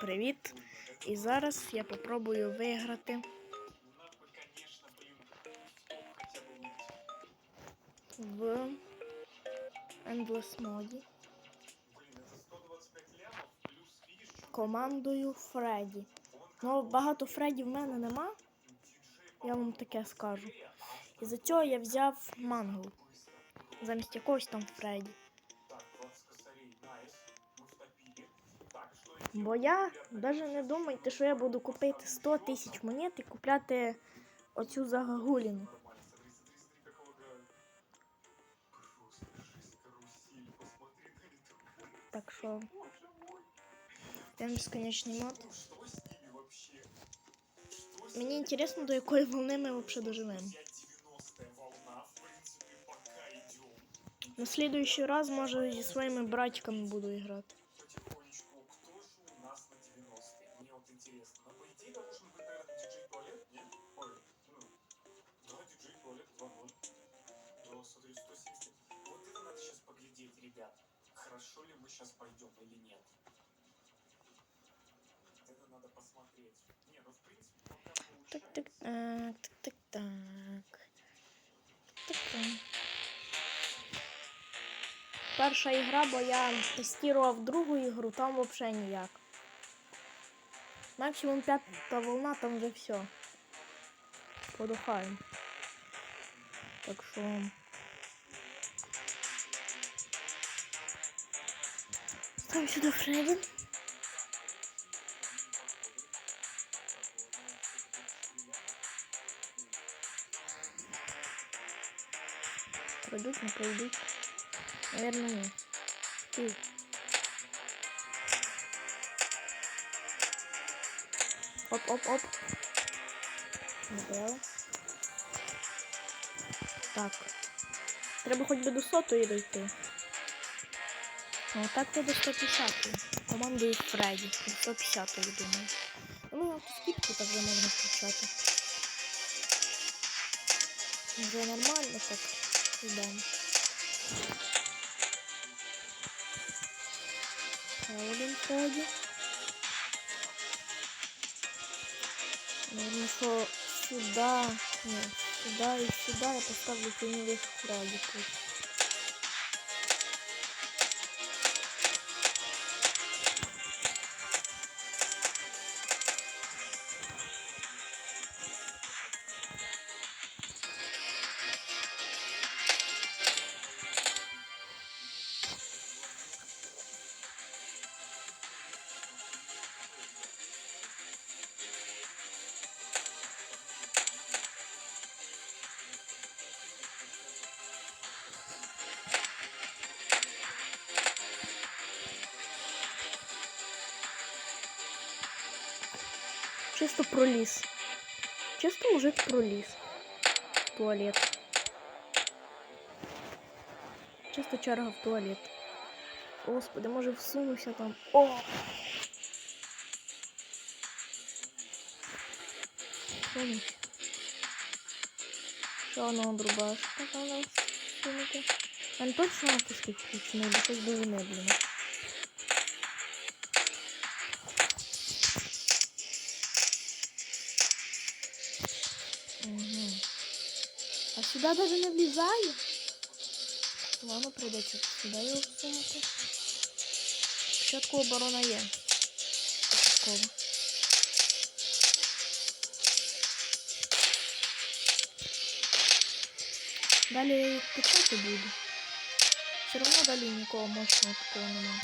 Привіт! І зараз я попробую виграти в Endless моді командою Фредді. Ну, багато Фредді в мене нема. Я вам таке скажу. І за цього я взяв мангл. Замість якогось там Фредді. Бо я навіть не думайте, що я буду купити 100 тисяч монет і купляти оцю загагуліну. Так що. Там безконечний мод. Мені інтересно, до якої волни ми взагалі доживемо. На следующий раз, може, зі своїми братиками буду грати. Хорошо ли мы сейчас пойдем или нет? Это надо посмотреть. Не, ну в принципе, пока Так, так, так, так, так, так. Так, так. Перша ігра, бо я тестував другу ігру, там взагалі ніяк. Максимум п'ята волна, там вже все. Подухаємо. Так що. Ставим сюди Фредді. Пройдуть, не пройдуть. Наверное, нет. Ты. Оп, оп, оп. Добре. Так. Треба хоч би до сотої дойти. Ну, так то до 150. Командою Фредді. До 150, я думаю. Ну, автоскіпку так вже можна включати. Вже нормально так. Йдемо. Ще один Фредді. Наверное, що сюди, ні, сюди і сюди я поставлю тіньових Фредді тут. Чисто проліз. Чисто мужик проліз. Туалет. Чисто черга в туалет. Господи, може всунуся там. О! Ще одного дробашка там у нас. Там точно натиски включені, бо щось дуже медленно. сюда даже не влізаю. Ладно, придеться сюди його всунути. Спочатку оборона є. Початково. Далі я їх качати буду. Все одно далі нікого мощного такого немає.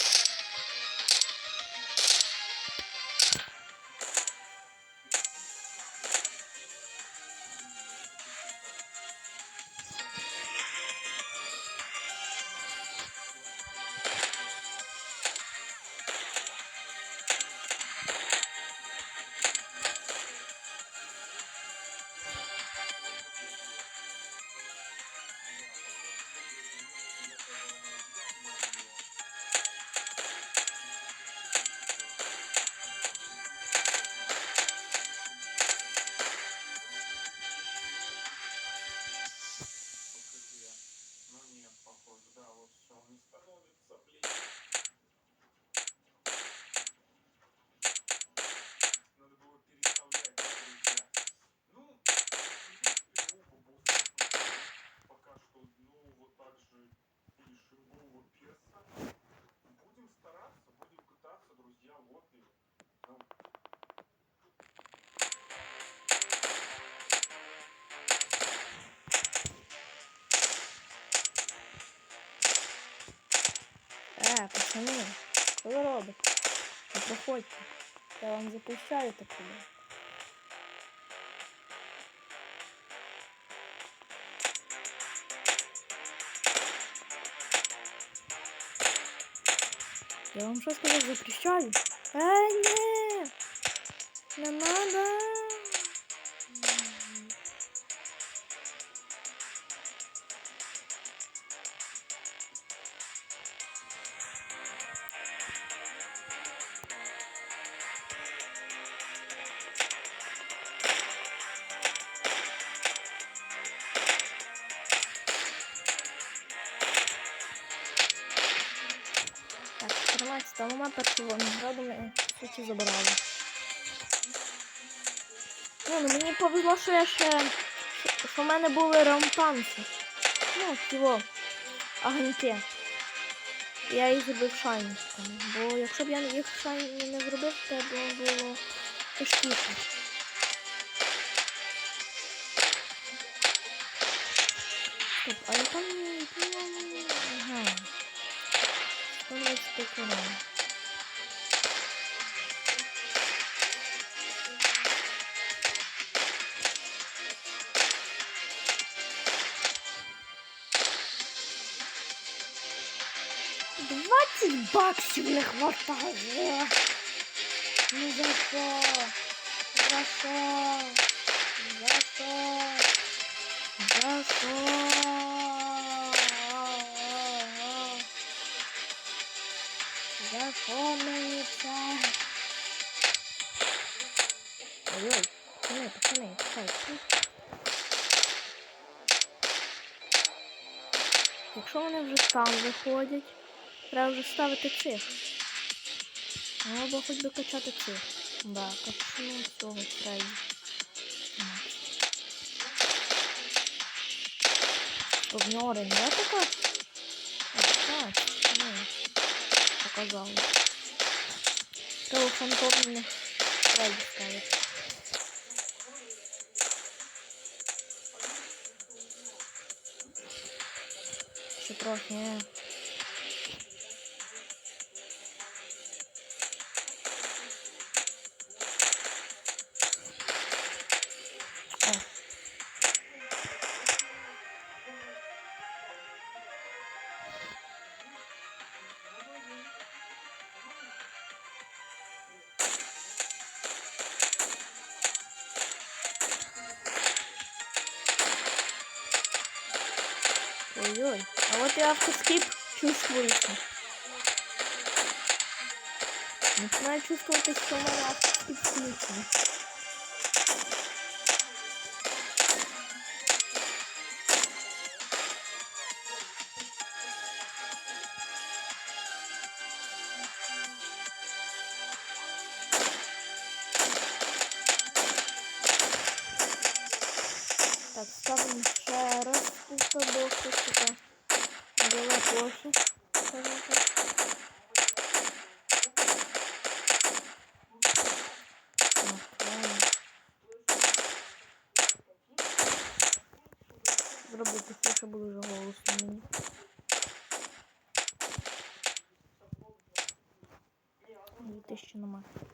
Е, пацани, що ви робите? Не проходьте. Я вам запрещаю так робити. Я вам що сказав, запрещаю? Е, ні! Не надо! Що я ще. що- в мене були рампанси. Ну, цього. Агенти. Я їх зробив шайністами. Бо якщо б я їх шайні не зробив, то б було тяжкіше. Стоп, а я там Ага. 125 урон. Двадцять баксів не хватає. Ну за що? За що? За що? За що? За що мені це? Ой-ой, пацани, пацани, чекайте. Якщо вони вже там виходять, треба вже ставити цих. Ну, або хоч би качати цих. Да, качну цього Фредді. Щоб в нього ренга така? Ось так, ну, показали. Того фантомних Фредді ставить. Ще трохи, е. Ой-ой, а вот и автоскип чувствуется. Начинаю чувствовать, что у меня включен. Дві тисячі немає. Так,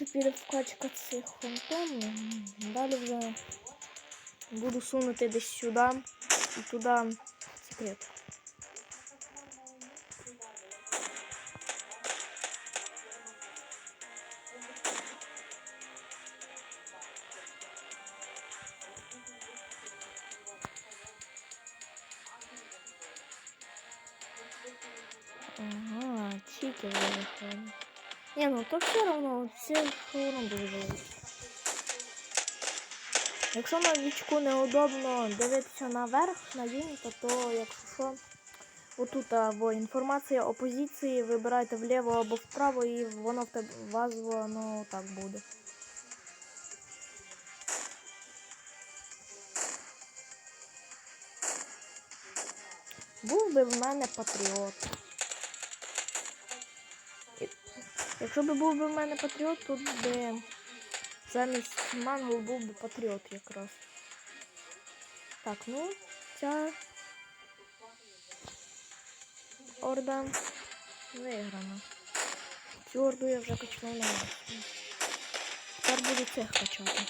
дальше піде вкачка цих фантомів. Далі вже буду сунути десь сюди і туди секрет. Ага, чики вже Ні, ну то все одно, це дуже велике. Якщо новічку неудобно дивитися наверх на лінію, то якщо що, Отут або інформація опозиції, вибирайте вліво або вправо, і воно в тебе вас воно так буде. Був би в мене патріот. Якщо би був би в мене патріот, тут би замість мангл був би патріот якраз. Так, ну, ця орда виграна. Цю орду я вже качнув на максимум. Тепер буду цих качати.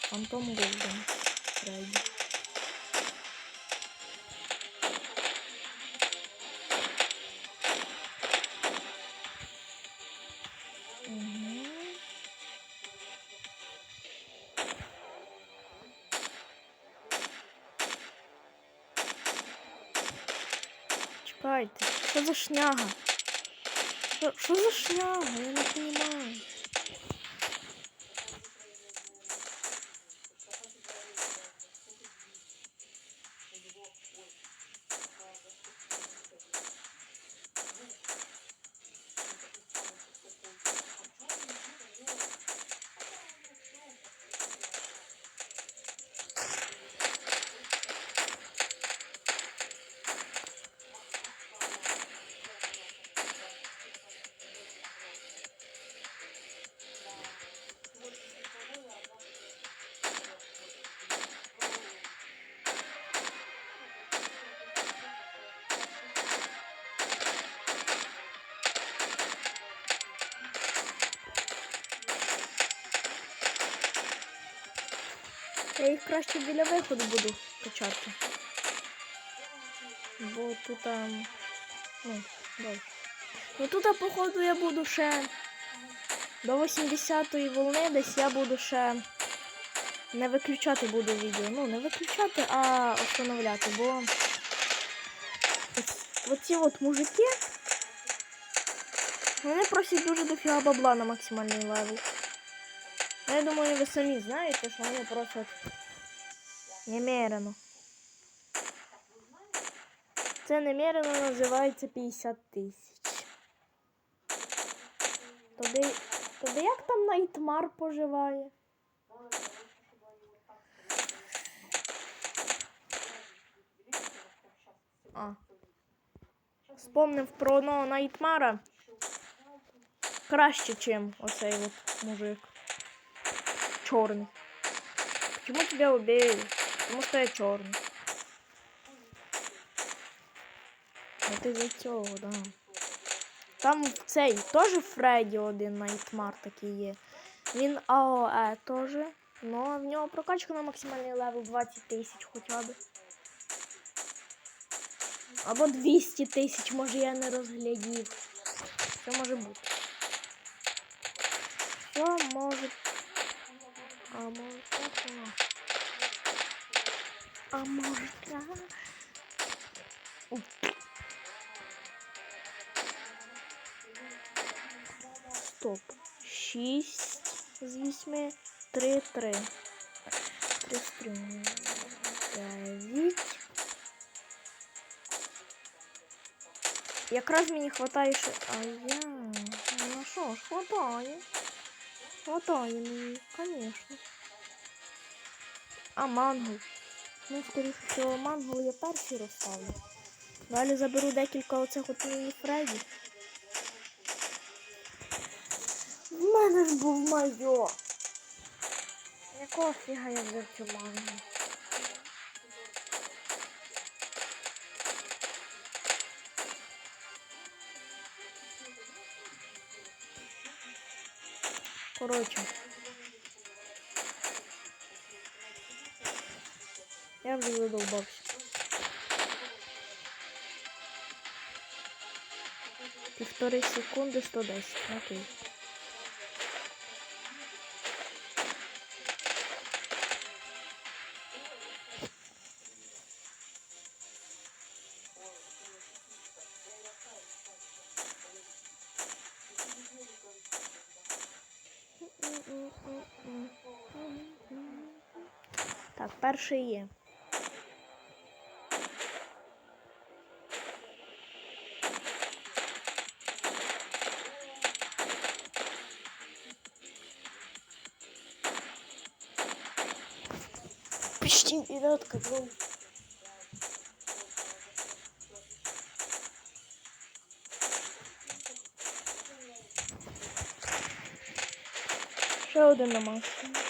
Фантом Голден. Фредді. Шняга? Що за шняга? Я не розумію. Я їх краще біля виходу буду качати. Бо тут. Ну, добре. Ну тут, походу, я буду ще до 80-ї волни десь я буду ще не виключати буду відео. Ну, не виключати, а встановляти, бо оці от мужики. Вони просять дуже дофіга бабла на максимальний левел. Я думаю, ви самі знаєте, що вони просять немерено. Це немерено називається 50 тисяч. Тобі, тобі як там Найтмар поживає? А. Вспомнив про одного Найтмара. Краще, чим оцей от мужик. Чорний. Почему тебя убили? Потому что я черный. Вот из-за цього, да. Там цей теж Фредді один Найтмар такий є. Він АОЕ теж. Ну, в нього прокачка на максимальний левел 20 тисяч хоча б. Або 200 тисяч, може я не розглядів. Що може бути? Що може а може. Стоп. Шість з вісьми. Три, три. Три з. Дев'ять. Якраз мені хватає ще. А я. Ну що ж, хватає. Хватає мені, конечно. А мангл. Ну, скоріше всього, мангл я перший розставлю. Далі заберу декілька оцих от Фредді. В мене ж був майо. Якого фіга я взяв цю мангу? Коротше. Я вже задовбався. Півтори секунди 110. Окей. перший є. Почти вперед, как он. Ще на машині.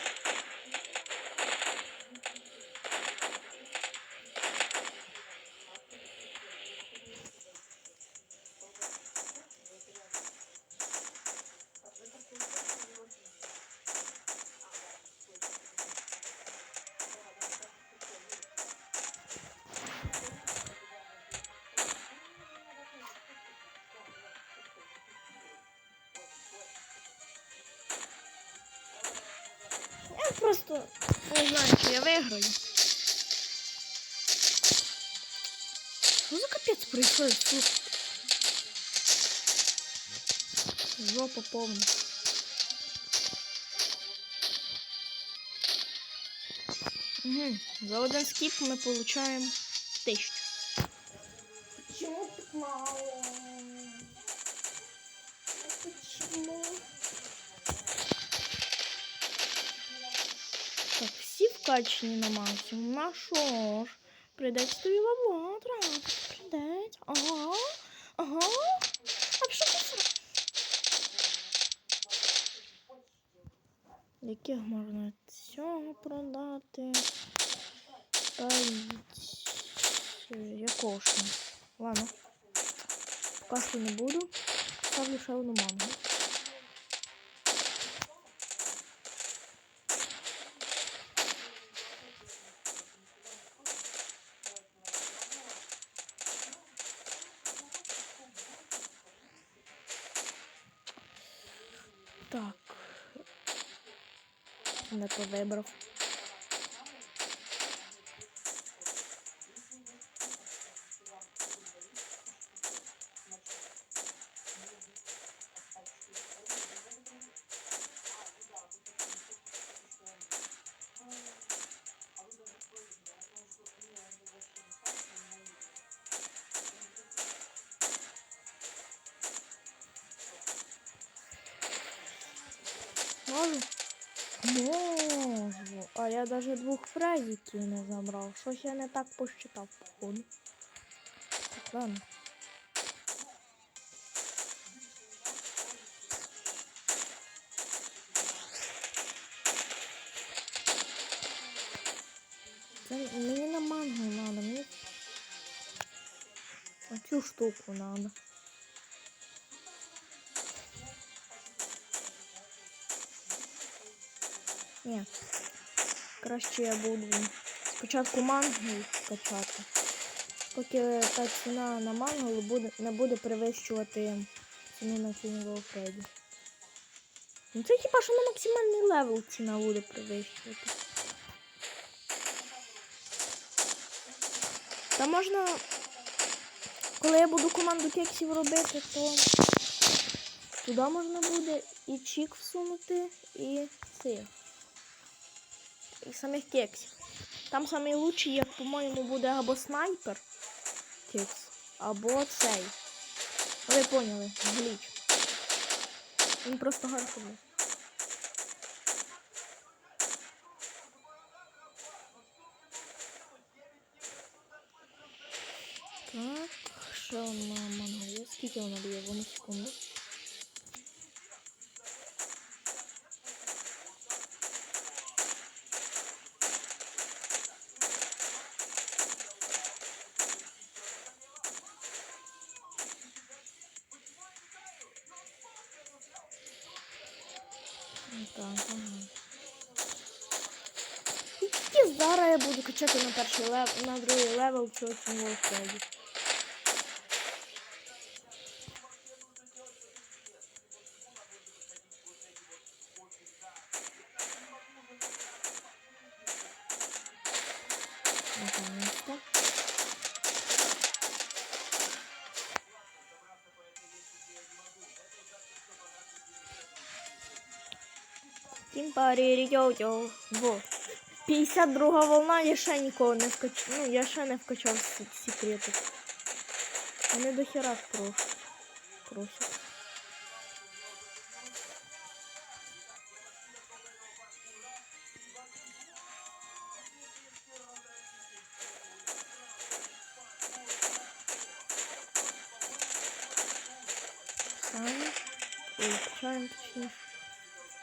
Угу. За один скип мы получаем тысячу. Почему так мало? Почему? Так, всі вкачені на максимум. На що ж? Придеться тобі бабло. Придеться. Ага. Ага. А що це? Яких можна цього продати? Та якого ж? Ладно. Що не буду. Ставлю ще одну мангу. Так. Не то вибрав. Даже не забрав. Щось я не так посчитав, походу. Так, ладно. Мені на мангу надо, мені оцю штуку надо. Ні. Краще я буду спочатку мангу качати. Поки та ціна на мангу буде, не буде перевищувати ціну на фінівого Фредді. Ну це хіба що на максимальний левел ціна буде перевищувати. Та можна, коли я буду команду кексів робити, то туди можна буде і чік всунути, і цих і самих кексів. Там лучший, як, по-моєму, буде або снайпер кекс, або цей. Ви поняли, гліч. Він просто гарний. Так, що манго є? Скільки вона дає? В одну секунду. Перший левел, на другий левел цього цього Фредді. Наконец-то. Тімпарі йо-йо. Во. 52 волна, я ще нікого не вкачав. Ну, я ще не вкачав секрети. Вони до хера просять.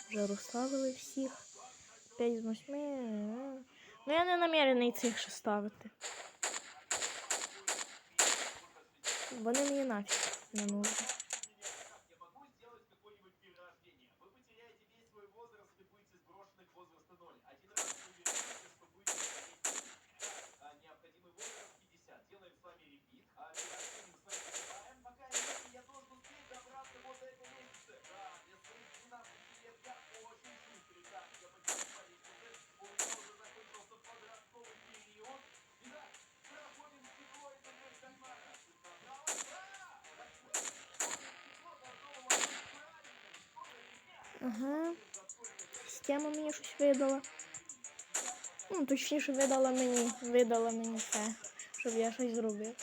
Вже розставили всіх. 5 з 8. Ну я не намірений цих ще ставити. Вони мені нафіг не нужні. Ага. Система мені щось видала. Ну, точніше, видала мені, видала мені це, щоб я щось зробив.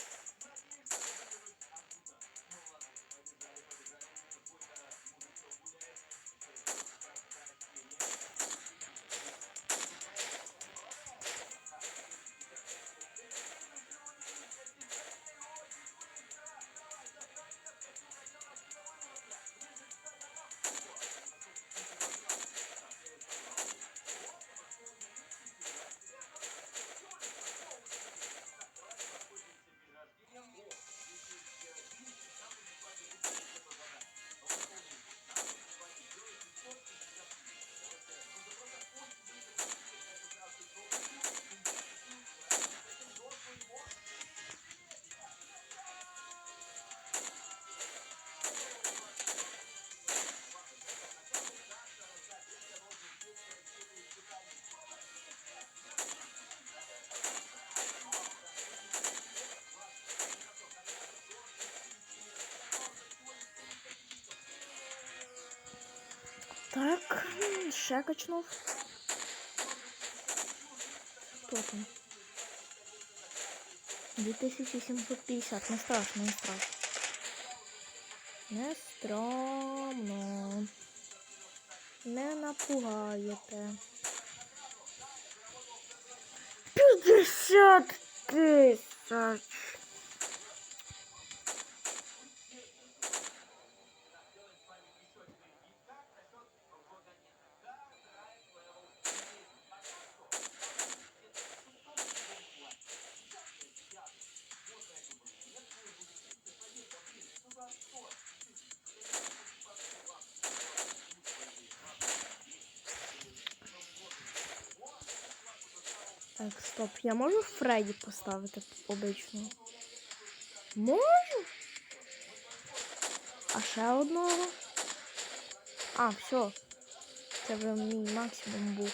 Так, ще качнув. Хто там? 2750. Не страшно, не страшно. Не стромно. Не напугаєте. 50 тисяч. Я можу Фредді поставити обично? Можу? А ще одного? А, все. Це вже мій максимум був.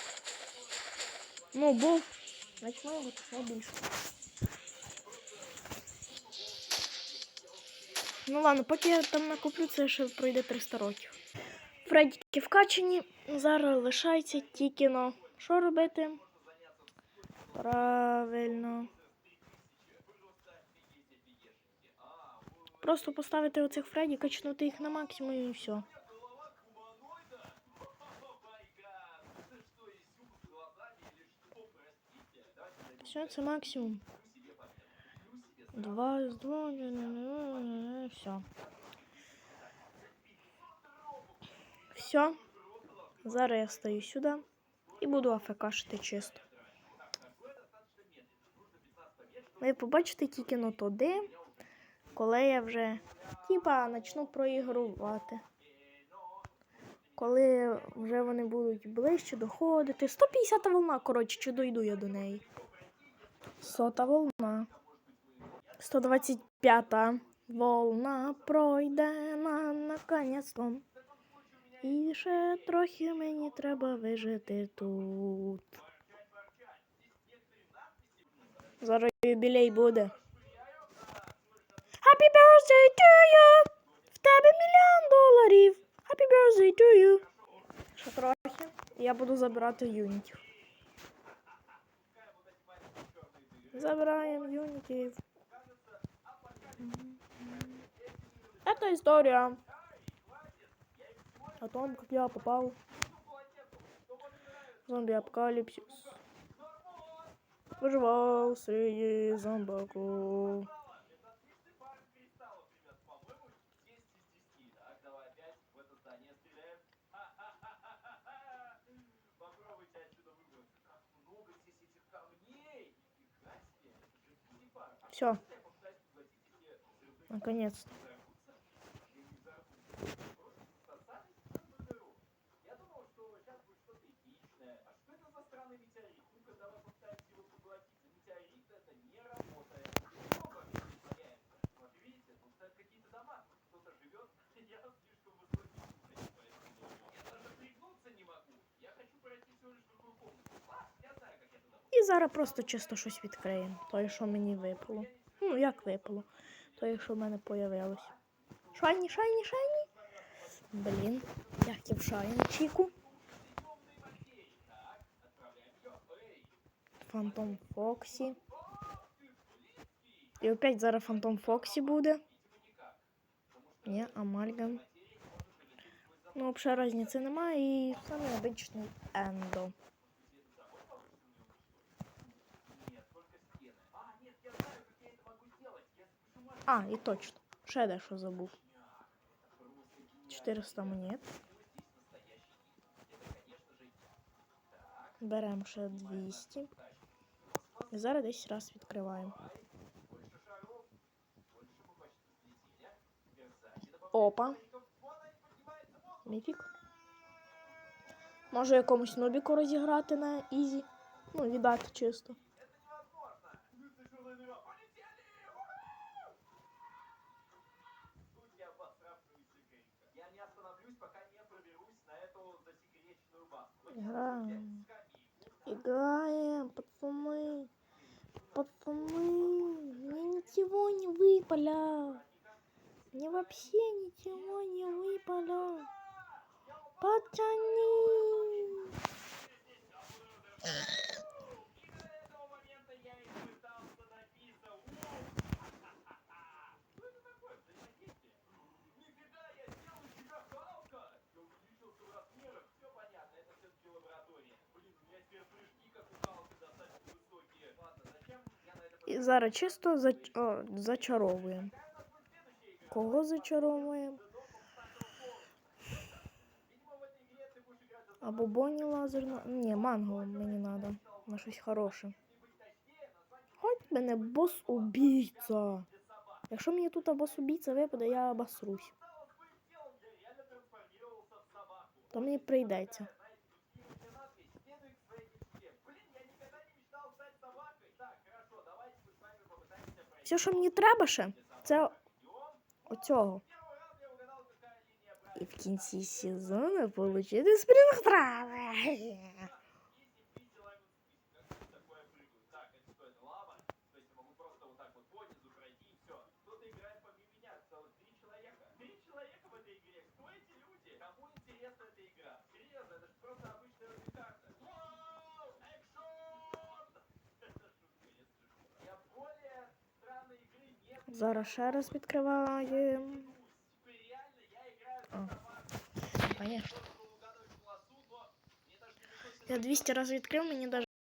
Ну, був. Значить, має бути ще більше. Ну ладно, поки я там накуплю, це ще пройде 300 років. Фредіки вкачені. Зараз лишається тільки но. Що робити? Правильно. Просто поставити оцих Фредді, качнути їх на максимум і все. Все, це максимум. Два з двох, все. Все. Зараз я стою сюди і буду АФКшити чисто. Ви побачите тільки на туди, коли я вже типа почну проігрувати. Коли вже вони будуть ближче доходити. 150 волна, коротше, чи дойду я до неї. Сота волна. 125 волна пройде на наконець-то. І ще трохи мені треба вижити тут. Зараз юбілей буде. Happy birthday to you! В тебе мільйон доларів. Happy birthday to you! Ще трохи. і Я буду забирати юнітів. Забираємо юнітів. Это история о том, как я попал в зомби-апокалипсис. Выживал среди зомбаков. Все. Наконец-то. зараз просто чисто щось відкриємо. Той, що мені випало. Ну, як випало. Той, що в мене появилось. Шайні, шайні, шайні. Блін, як я в шайні чіку. Фантом Фоксі. І опять зараз Фантом Фоксі буде. Ні, амальган. Ну, взагалі різниці немає і саме обичний Ендо. А, і точно. Ще дещо забув. 400 монет. Беремо ще 200. І зараз десь раз відкриваємо. Опа. Міфік. Може якомусь нобіку розіграти на Ізі. Ну, віддати чисто. Играем. Играем, пацаны. Пацаны, мне ничего не выпало. Мне вообще ничего не выпало. Пацаны. І зараз чисто зач О, зачаровуємо. Кого зачаровуємо? Або Бонні лазерна. Ні, манго мені треба. На щось хороше. Хоть мене бос убійця. Якщо мені тут бос убійця випаде, я обосрусь. То мені прийдеться. Все, що мені треба ще, це оцього. І в кінці сезону отримати спрінг прави. Зараз ще раз відкриваємо. Я 200 разів відкрив, мені навіть...